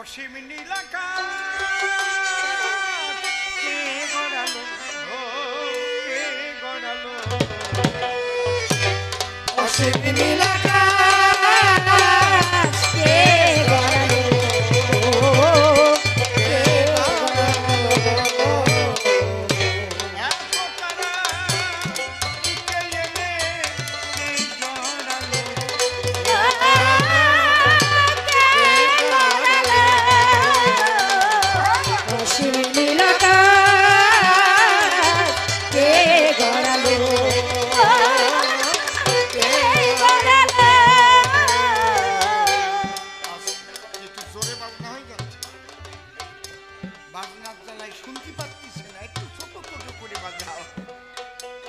অসীম নীলাকা কে গড়ালো কে গড়ালো অসীম নীলাকাশ বাজনার জ্বালায় শুনতে পাচ্ছিস না। একটু ছোট ছোট করে বাজাও।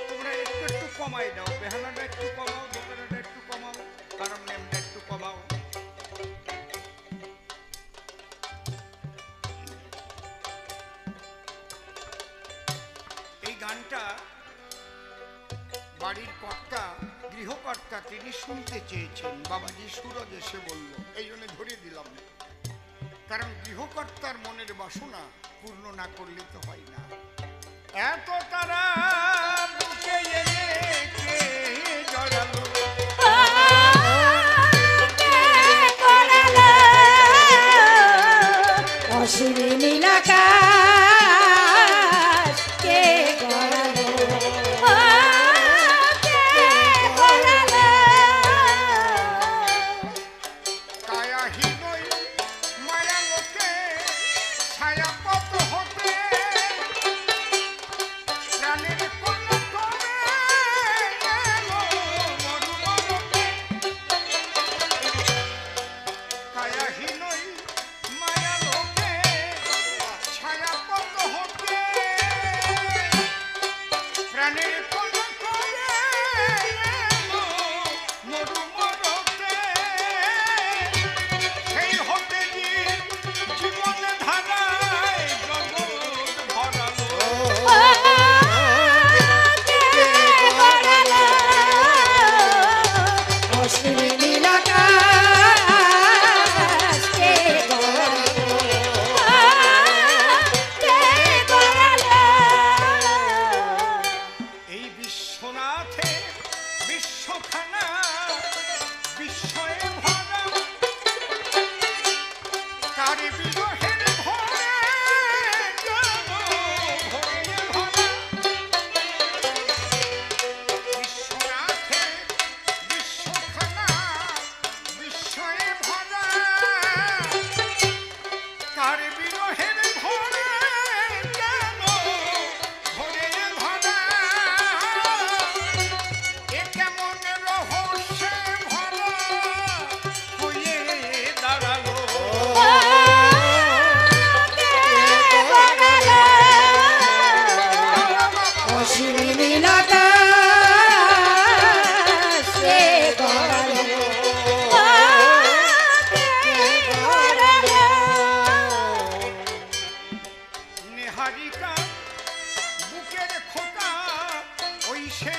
তোমরা একটু একটু কমাই দাও। বেহানাটা একটু কমাও, দোকানটা একটু কমাও কারণ নেমটা একটু কমাও। এই গানটা বাড়ির কর্তা, গৃহকর্তা তিনি শুনতে চেয়েছেন। বাবাজি সুরজ এসে বলল, এই জন্য ধরিয়ে দিলাম। কারণ গৃহকর্তার মনের বাসনা পূর্ণ না করলে তো হয় না। এত তারা তার বিরহের নেহারিকা বুকের খোকা ওই সে